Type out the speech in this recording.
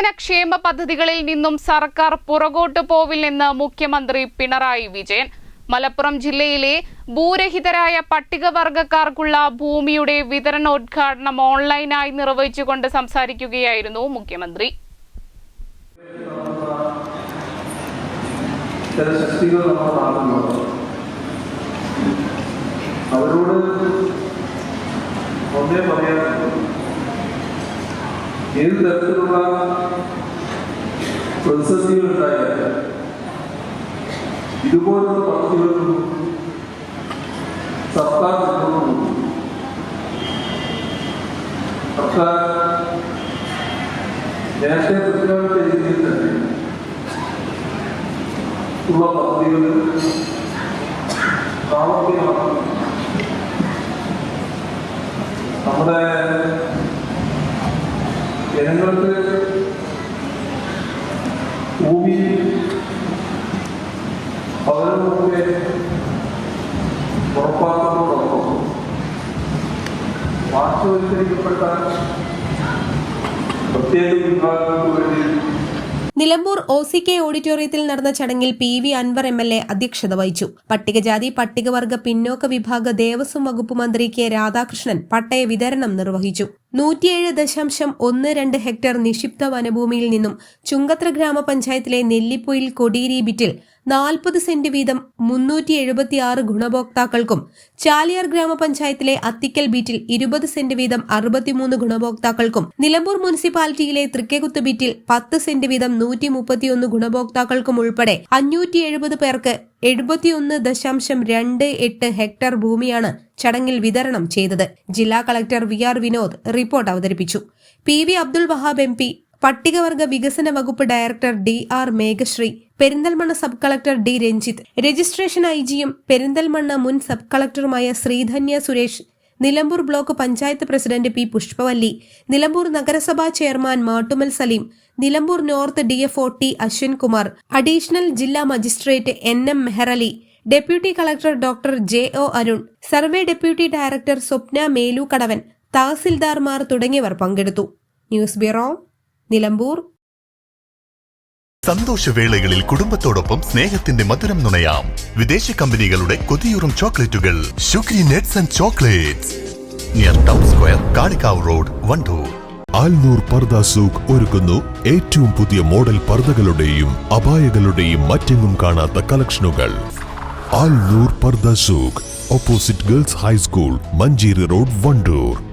വികസന ക്ഷേമ പദ്ധതികളിൽ നിന്നും സർക്കാർ പുറകോട്ട് പോവില്ലെന്ന് മുഖ്യമന്ത്രി പിണറായി വിജയൻ. മലപ്പുറം ജില്ലയിലെ ഭൂരഹിതരായ പട്ടികവർഗക്കാർക്കുള്ള ഭൂമിയുടെ വിതരണോദ്ഘാടനം ഓൺലൈനായി നിർവഹിച്ചുകൊണ്ട് സംസാരിക്കുകയായിരുന്നു മുഖ്യമന്ത്രി. അവരോട് ഒന്നേ പറയാനുള്ളൂ. ഏത് തരത്തിലുള്ള പ്രതിസന്ധികൾ ഉണ്ടായാലും ഇതുപോലുള്ള പദ്ധതികളൊന്നും സർക്കാർ പോകും സർക്കാർ നേരത്തെ പ്രഖ്യാപിച്ച രീതിയിൽ തന്നെ ഉള്ള പദ്ധതികൾ പ്രാവർത്തികമാക്കും ജനങ്ങൾക്ക് ഭൂമി പൗരന്മാരുടെ ഉറപ്പാക്കുന്നതോടൊപ്പം പാർശ്വവൽക്കരിക്കപ്പെട്ട പ്രത്യേക വിഭാഗങ്ങൾക്ക് വേണ്ടി നിലമ്പൂർ ഒ സി കെ ഓഡിറ്റോറിയത്തിൽ നടന്ന ചടങ്ങിൽ P V Anvar M L A അധ്യക്ഷത വഹിച്ചു. പട്ടികജാതി പട്ടികവർഗ പിന്നോക്ക വിഭാഗ ദേവസ്വം വകുപ്പ് മന്ത്രി കെ രാധാകൃഷ്ണൻ പട്ടയ വിതരണം നിർവഹിച്ചു. നൂറ്റിയേഴ് ദശാംശം ഒന്ന് രണ്ട് ഹെക്ടർ നിക്ഷിപ്ത വനഭൂമിയിൽ നിന്നും ചുങ്കത്ര ഗ്രാമപഞ്ചായത്തിലെ നെല്ലിപ്പൊയിൽ കൊടിയേരി ബിറ്റിൽ നാൽപ്പത് സെന്റ് വീതം മുന്നൂറ്റി എഴുപത്തിയാറ് ഗുണഭോക്താക്കൾക്കും ചാലിയാർ ഗ്രാമപഞ്ചായത്തിലെ അത്തിക്കൽ ബീറ്റിൽ ഇരുപത് സെന്റ് വീതം അറുപത്തിമൂന്ന് ഗുണഭോക്താക്കൾക്കും നിലമ്പൂർ മുനിസിപ്പാലിറ്റിയിലെ തൃക്കേകുത്ത് ബീറ്റിൽ പത്ത് സെന്റ് വീതം നൂറ്റി മുപ്പത്തിയൊന്ന് ഗുണഭോക്താക്കൾക്കും ഉൾപ്പെടെ അഞ്ഞൂറ്റി എഴുപത് പേർക്ക് എഴുപത്തിയൊന്ന് ദശാംശം രണ്ട് എട്ട് ഹെക്ടർ ഭൂമിയാണ് ചടങ്ങിൽ വിതരണം ചെയ്തത്. ജില്ലാ collector V R Vinod report അവതരിപ്പിച്ചു. P V Abdul Wahab M P പട്ടികവർഗ വികസന വകുപ്പ് director D R Meghashree Perinthalmanna sub collector D Ranjith registration I ജിയും പെരിന്തൽമണ്ണ മുൻ sub കളക്ടറുമായ Sreedhanya Suresh Nilambur block panchayat president P Pushpavalli Nilambur നഗരസഭാ chairman Mattummal Saleem Nilambur north D F O T Ashwinkumar additional ജില്ലാ magistrate N M Meharali deputy collector doctor J O Arun survey deputy director Swapna Melukadavan തഹസിൽദാർമാർ തുടങ്ങിയവർ പങ്കെടുത്തു. News bureau Nilambur. സന്തോഷവേളകളിൽ കുടുംബത്തോടൊപ്പം സ്നേഹത്തിന്റെ മധുരം നുണയാം. വിദേശ കമ്പനികളുടെ കൊതിയൂറും ചോക്ലേറ്റുകൾ. Shukri nuts and chocolates. Near town square Kalikavu road Wandoor. Alnoor Pardha Souq ഒരുക്കുന്നു ഏറ്റവും പുതിയ മോഡൽ പർദകളുടെയും അപായകളുടെയും മറ്റെങ്ങും കാണാത്ത കളക്ഷനുകൾ. Alnoor Purdah Souq opposite girls high school Manjeri road Wandoor.